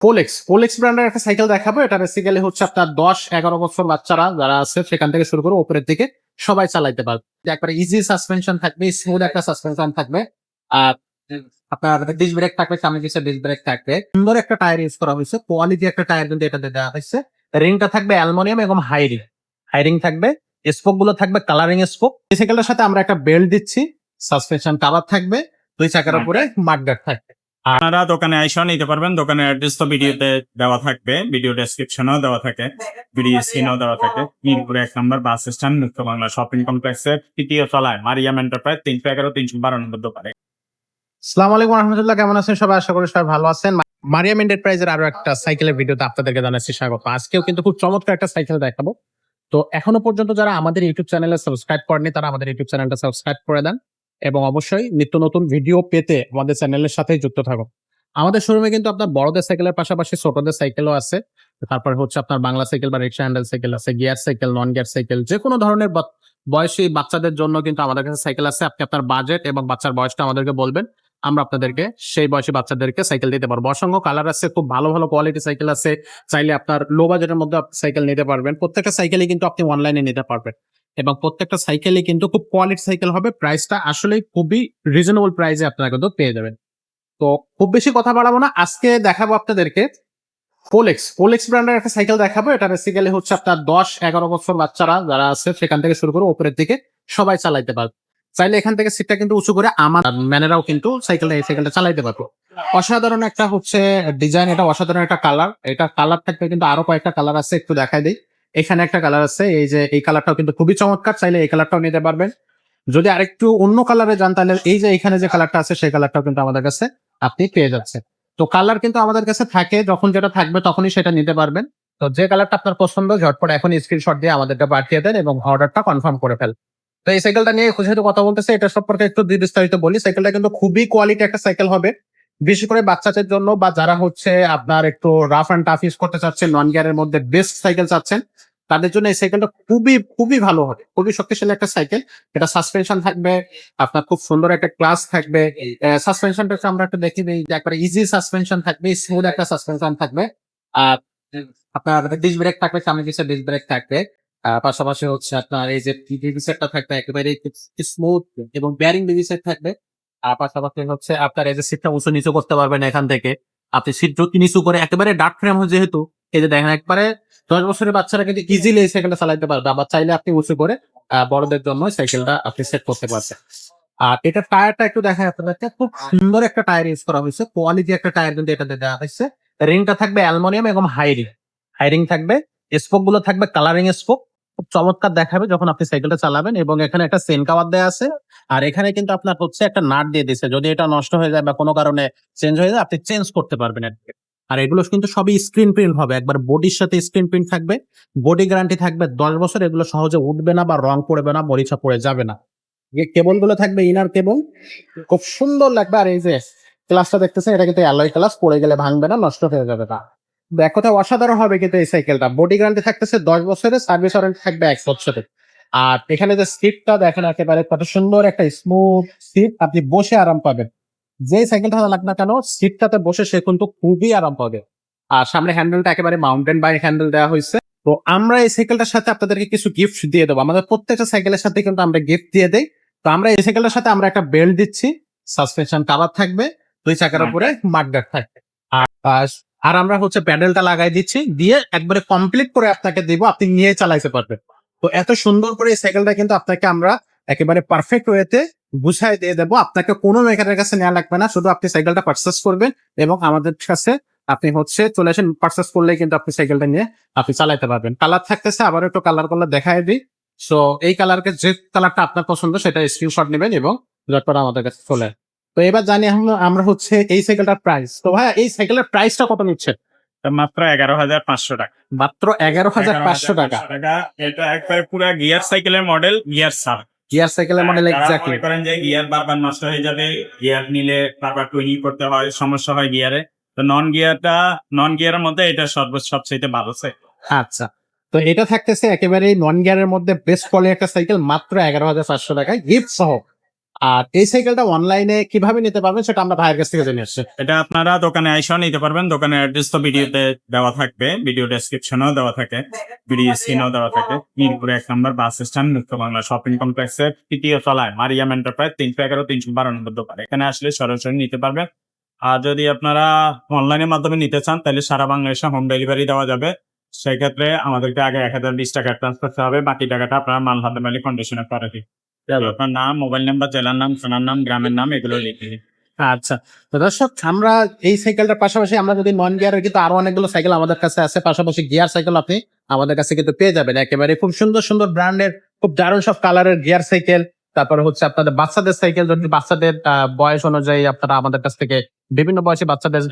পোলেক্স পোলেক্স ব্র্যান্ডের একটা সাইকেল দেখাবো। এটা বেসিক্যালি হচ্ছে আপনার দশ এগারো বছর বাচ্চারা যারা আছে সেখান থেকে শুরু করে ওপরের দিকে সবাই চালাইতে পারবে। একবারে ইজি সাসপেনশন থাকবে স্মুথ একটা সাসপেনশন থাকবে। আর আপনার ডিস ব্রেক থাকবে সামনে পিছিয়ে ডিস ব্রেক থাকবে। সুন্দর একটা টায়ার ইউজ করা হয়েছে। কোয়ালিটি একটা টায়ার কিন্তু এটাতে দেওয়া হয়েছে। রিংটা থাকবে অ্যালমোনিয়াম এবং হাই রিং হাই রিং থাকবে। স্পোকগুলো থাকবে কালারিং স্পোক এই সাইকেলটার সাথে আমরা একটা বেল্ট দিচ্ছি। সাসপেনশন কাভার থাকবে। দুই চাকার উপরে মাডগার্ড থাকবে। আপনারা দোকানে আইসা নিতে পারবেন। দোকানের অ্যাড্রেস তো ভিডিওতে দেওয়া থাকবে। ভিডিও ডেসক্রিপশনেও দেওয়া থাকে। ভিডিও স্ক্রিনেও দেওয়া থাকে। মিরপুরে এক নম্বর বাস স্ট্যান্ড মুক্ত বাংলা শপিং কমপ্লেক্সের তৃতীয় তলায় মারিয়াম এন্টারপ্রাইজ তিনশো এগারো, তিনশো বারো নম্বর দোকানে। সালাম আলাইকুম রহমতুল্লাহ, কেমন আছেন? সবাই আশা করি সবাই ভালো আছেন। মারিয়াম এন্টারপ্রাইজের আরও একটা সাইকেলের ভিডিওতে আপনাদেরকে জানাচ্ছি স্বাগত। আজকেও কিন্তু খুব চমৎকার একটা সাইকেল দেখাবো। তো এখনও পর্যন্ত যারা আমাদের ইউটিউব চ্যানেলে সাবস্ক্রাইব করেনি তারা আমাদের ইউটিউব চ্যানেলটা সাবস্ক্রাইব করে দেন। এবং অবশ্যই নিত্য নতুন ভিডিও পেতে আমাদের চ্যানেলের সাথে যুক্ত থাকুন। আমাদের শোরুমে কিন্তু আপনার বড়দের সাইকেলের পাশাপাশি ছোটদের সাইকেলও আছে। তারপর হচ্ছে আপনার বাংলা সাইকেল বা রিক্সা হ্যান্ডেল সাইকেল আছে gear cycle non gear cycle যে কোনো ধরনের বয়সী বাচ্চাদের জন্য কিন্তু আমাদের কাছে সাইকেল আছে। আপনি আপনার বাজেট এবং বাচ্চার বয়সটা আমাদেরকে বলবেন। আমরা আপনাদেরকে সেই বয়সী বাচ্চাদেরকে সাইকেল দিতে পারব। অসংখ্য কালার আছে, খুব ভালো ভালো কোয়ালিটি সাইকেল আছে। চাইলে আপনার লো বাজেটের মধ্যে আপনি সাইকেল নিতে পারবেন। প্রত্যেকটা সাইকেলই কিন্তু আপনি অনলাইনে নিতে পারবেন। এবং প্রত্যেকটা সাইকেলই কিন্তু খুব কোয়ালিটি সাইকেল হবে। প্রাইসটা আসলে খুবই রিজনেবল প্রাইসে আপনারা কিন্তু পেয়ে যাবেন। তো খুব বেশি কথা বাড়াবো না। আজকে দেখাবো আপনাদেরকে ফোলেক্স ফোলেক্স ব্র্যান্ডের একটা সাইকেল দেখাবো। এটা বেসিক্যালি হচ্ছে আপনার দশ, এগারো বছর বাচ্চারা যারা আছে, সেখান থেকে শুরু করে ওপরের দিকে সবাই চালাইতে পারবে। চাইলে এখান থেকে সিটটা কিন্তু উঁচু করে আমার ম্যানেরাও কিন্তু সাইকেলটা এই সাইকেলটা চালাইতে পারব। অসাধারণ একটা হচ্ছে ডিজাইন এটা অসাধারণ একটা কালার এটা কালার থাকবে কিন্তু আরও কয়েকটা কালার আছে, একটু দেখাই দিই। এখানে একটা কালার আছে, এই যে এই কালারটাও কিন্তু খুবই চমৎকার, চাইলে এই কালারটাও নিতে পারবেন। যদি আরেকটু অন্য কালারে যান, তাহলে এই যে এখানে যে কালারটা আছে, সেই কালারটাও কিন্তু আমাদের কাছে আপনি পেয়ে যাচ্ছেন। তো কালার কিন্তু আমাদের কাছে থাকে, যখন যেটা থাকবে তখনই সেটা নিতে পারবেন। তো যে কালারটা আপনার পছন্দ, ঝটপট এখন স্ক্রিনশট দিয়ে আমাদেরকে পাঠিয়ে দেন এবং অর্ডারটা কনফার্ম করে ফেল তো এই সাইকেলটা নিয়ে যেহেতু কথা বলতেছে, এটা সম্পর্কে একটু বিস্তারিত বলি। সাইকেলটা কিন্তু খুবই কোয়ালিটি একটা সাইকেল হবে। বিশেষ করে বাচ্চাদের জন্য বা যারা হচ্ছে আপনার একটু রাফ অ্যান্ড টাফ ইউজ করতে চাচ্ছেন নন গিয়ারের মধ্যে বেস্ট সাইকেল চাচ্ছেন, তাদের জন্য এই সাইকেলটা খুবই খুবই ভালো হবে। খুবই শক্তিশালী একটা সাইকেল এটা সাসপেনশন থাকবে, আপনার খুব সুন্দর একটা ক্লাস থাকবে। সাসপেনশনটা আমরা একটু দেখি দিই যে একবারে ইজি সাসপেনশন থাকবে স্মুথ একটা সাসপেনশন থাকবে। আর আপনার ডিস ব্রেক থাকবে সামনে পিছিয়ে ডিস ব্রেক থাকবে। পাশাপাশি হচ্ছে আপনার এই যে ডিভি সেটটা থাকবে, একেবারে স্মুথ এবং ব্যারিং ডিভি সেট থাকবে। আর পাশাপাশি হচ্ছে আপনার এই যে সিটটা উঁচু নিচু করতে পারবেন এখান থেকে। আপনি সিট যদি নিচু করে একেবারে ডার্ক ফ্রেম যেহেতু, এই যে দেখেন একবারে দশ বছরের বাচ্চারা কিন্তু ইজিলি সাইকেলটা চালাতে পারবে। আবার চাইলে আপনি উঁচু করে বড়দের জন্য সাইকেলটা আপনি সেট করতে পারছেন আর এটা টায়ারটা একটু দেখা আপনাদেরকে, খুব সুন্দর একটা টায়ার ইউজ করা হয়েছে। কোয়ালিটি একটা টায়ার কিন্তু এটাতে দেওয়া হয়েছে। রিংটা থাকবে অ্যালমোনিয়াম এবং হাই রিং হাই রিং থাকবে স্পোকগুলো থাকবে কালারিং স্পোক চমৎকার দেখাবে যখন আপনি সাইকেলটা চালাবেন এবং এখানে একটা সেন কাভার দেওয়া আছে। আর এখানে কিন্তু আপনার হচ্ছে একটা নাট দিয়ে দিচ্ছে যদি এটা নষ্ট হয়ে যায় বা কোনো কারণে চেঞ্জ হয়ে যায়, আপনি চেঞ্জ করতে পারবেন আর আর এগুলো কিন্তু সবই স্ক্রিন প্রিন্ট হবে। একবার বডির সাথে স্ক্রিন প্রিন্ট থাকবে বডি গ্যারান্টি থাকবে, দশ বছর এগুলো সহজে উঠবে না বা রং পড়বে না, মরিচা পড়ে যাবে না। কেবলগুলো থাকবে ইনার কেবল খুব সুন্দর লাগবে। আর এই যে ক্লাসটা দেখতেছেন, এটা কিন্তু অ্যালয় ক্লাস পড়ে গেলে ভাঙবে না, নষ্ট হয়ে যাবে না। এক কথা অসাধারণ হবে কিন্তু এই সাইকেলটা বডি গ্যারান্টি থাকতেছে দশ বছরের সার্ভিস ওয়ারেন্টি থাকবে এক বছরের। আর এখানে যে সিটটা দেখেন একেবারে কত সুন্দর একটা স্মুথ সিট আপনি বসে আরাম পাবেন। যে সাইকেলটা লাগ না কেন সিটটাতে বসে সে কিন্তু খুবই আরাম পাবে। আর সামনে হ্যান্ডেলটা একেবারে মাউন্টেন বাইক হ্যান্ডেল দেওয়া হয়েছে। তো আমরা এই সাইকেলটার সাথে আপনাদেরকে কিছু গিফট দিয়ে দেবো। আমাদের প্রত্যেকটা সাইকেলের সাথে কিন্তু আমরা গিফট দিয়ে দেই। তো আমরা এই সাইকেলটার সাথে আমরা একটা বেল্ট দিচ্ছি। সাসপেনশন কাভার থাকবে। দুই চাকার উপরে মাডগার্ড থাকবে। আর- আর- আমরা হচ্ছে প্যাডেলটা লাগাই দিচ্ছি, দিয়ে একবারে কমপ্লিট করে আপনাকে দিব, আপনি নিয়ে চালাইতে পারবেন। তো এত সুন্দর করে এই সাইকেলটা কিন্তু আপনাকে আমরা একেবারে পারফেক্ট ওয়েতে বুঝাই দিয়ে দেবো। আপনাকে কোনো মেকারের কাছে নেওয়া লাগবে না, শুধু আপনি সাইকেলটা পারচেস করবেন এবং আমাদের কাছে আপনি হচ্ছে চলে আসেন পারচেস করলেই কিন্তু আপনি সাইকেলটা নিয়ে আপনি চালাইতে পারবেন। কালার থাকতেছে আবার একটু কালার করলে দেখাই দিই। সো এই কালারকে যে কালারটা আপনার পছন্দ, সেটা স্ক্রিনশট নেবেন এবং ঝটপট আমাদের কাছে চলে। তো এবার জানি আমরা আমরা হচ্ছে এই সাইকেলটার প্রাইস তো ভাই এই সাইকেলের প্রাইসটা কত নিচ্ছে? মাত্র এগারো হাজার পাঁচশো টাকা। মাত্র এগারো হাজার পাঁচশো টাকা। টাকা এটা একবারে পুরো গিয়ার সাইকেলের মডেল গিয়ার সার গিয়ার সাইকেলের মডেল এক্স্যাক্টলি করেন যে গিয়ার বারবার নষ্ট হয়ে যাবে গিয়ার নিলে বারবার টুইনিং করতে হয় সমস্যা হয় গিয়ারে তো নন গিয়ারটা নন গিয়ারের মধ্যে এটা সর্বোচ্চ সবচেয়ে ভালো সাইকেল আচ্ছা তো এটা থাকতেছে একেবারে নন গিয়ারের মধ্যে বেস্ট কোয়ালিটি একটা সাইকেল মাত্র এগারো হাজার পাঁচশো টাকায় গিফট সহ। আর এই সাইকেলটা অনলাইনে কীভাবে নিতে পারবেন সেটা আমরা ভাইয়ের কাছ থেকে জেনে আসছি। এটা আপনারা দোকানে আইসাও নিতে পারবেন। দোকানের অ্যাড্রেস তো ভিডিওতে দেওয়া থাকবে ভিডিও ডেসক্রিপশনেও দেওয়া থাকে ভিডিও স্ক্রিনেও দেওয়া থাকে। মিরপুরে এক নম্বর বাস স্ট্যান্ড মুক্ত বাংলা শপিং কমপ্লেক্সের তৃতীয় তলায় মারিয়াম এন্টারপ্রাইজ তিনশো এগারো তিনশো বারো নম্বর দোকান। এখানে আসলে সরাসরি নিতে পারবেন। আর যদি আপনারা অনলাইনের মাধ্যমে নিতে চান তাহলে সারা বাংলাদেশে হোম ডেলিভারি দেওয়া যাবে। সেক্ষেত্রে আমাদেরকে আগে এক হাজার বিশ টাকা ট্রান্সফার করতে হবে। বাকি টাকাটা আপনারা মাল হাতে মালি কন্ডিশনে করে দিন। নাম, মোবাইল নাম্বার, জেলার নাম নাম, গ্রামের নাম, এগুলো লিখে আচ্ছা তো দর্শক, আমরা এই সাইকেলটার পাশাপাশি আমরা যদি নন গিয়ারের কিন্তু আরও অনেকগুলো সাইকেল আমাদের কাছে আছে, পাশাপাশি গিয়ার সাইকেল আপনি আমাদের কাছে কিন্তু পেয়ে যাবেন। একেবারে খুব সুন্দর সুন্দর ব্র্যান্ডের খুব দারুণ সব কালারের গিয়ার সাইকেল তারপরে হচ্ছে আপনাদের বাচ্চাদের সাইকেল যদি বাচ্চাদের বয়স অনুযায়ী আপনারা আমাদের কাছ থেকে বিভিন্ন বয়সে বাচ্চাদের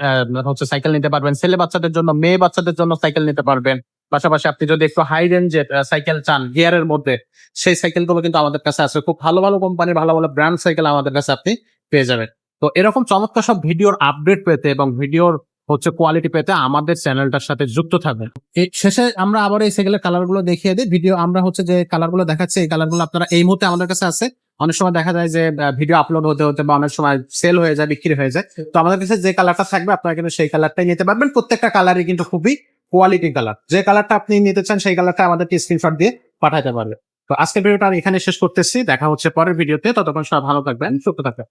হচ্ছে সাইকেল নিতে পারবেন। ছেলে বাচ্চাদের জন্য, মেয়ে বাচ্চাদের জন্য সাইকেল নিতে পারবেন। পাশাপাশি আপনি যদি একটু হাই রেঞ্জের সাইকেল চান গিয়ারের মধ্যে, সেই সাইকেলগুলো কিন্তু আমাদের কাছে আছে। খুব ভালো ভালো কোম্পানির ভালো ভালো ব্র্যান্ড সাইকেল আমাদের কাছে আপনি পেয়ে যাবেন। তো এরকম চমৎকার সব ভিডিওর আপডেট পেতে এবং ভিডিওর হচ্ছে কোয়ালিটি পেতে আমাদের চ্যানেলটার সাথে যুক্ত থাকবেন। শেষে আমরা আবার এই সাইকেলের কালারগুলো দেখিয়ে দিই। ভিডিও আমরা হচ্ছে যে কালারগুলো দেখাচ্ছি, এই কালারগুলো আপনারা এই মুহূর্তে আমাদের কাছে আছে। অনেক সময় দেখা যায় যে ভিডিও আপলোড হতে হতে বা অনেক সময় সেল হয়ে যায়, বিক্রি হয়ে যায়। তো আমাদের কাছে যে কালারটা থাকবে, আপনারা কিন্তু সেই কালারটাই নিতে পারবেন। প্রত্যেকটা কালারই কিন্তু খুবই কোয়ালিটি কালার যে কালারটা আপনি নিতে চান, সেই কালারটা আমাদেরকে স্ক্রিনশট দিয়ে পাঠাতে পারবে তো আজকের ভিডিওটা আমি এখানে শেষ করতেছি। দেখা হচ্ছে পরের ভিডিওতে। ততক্ষণ সবাই ভালো থাকবেন, সুস্থ থাকবেন।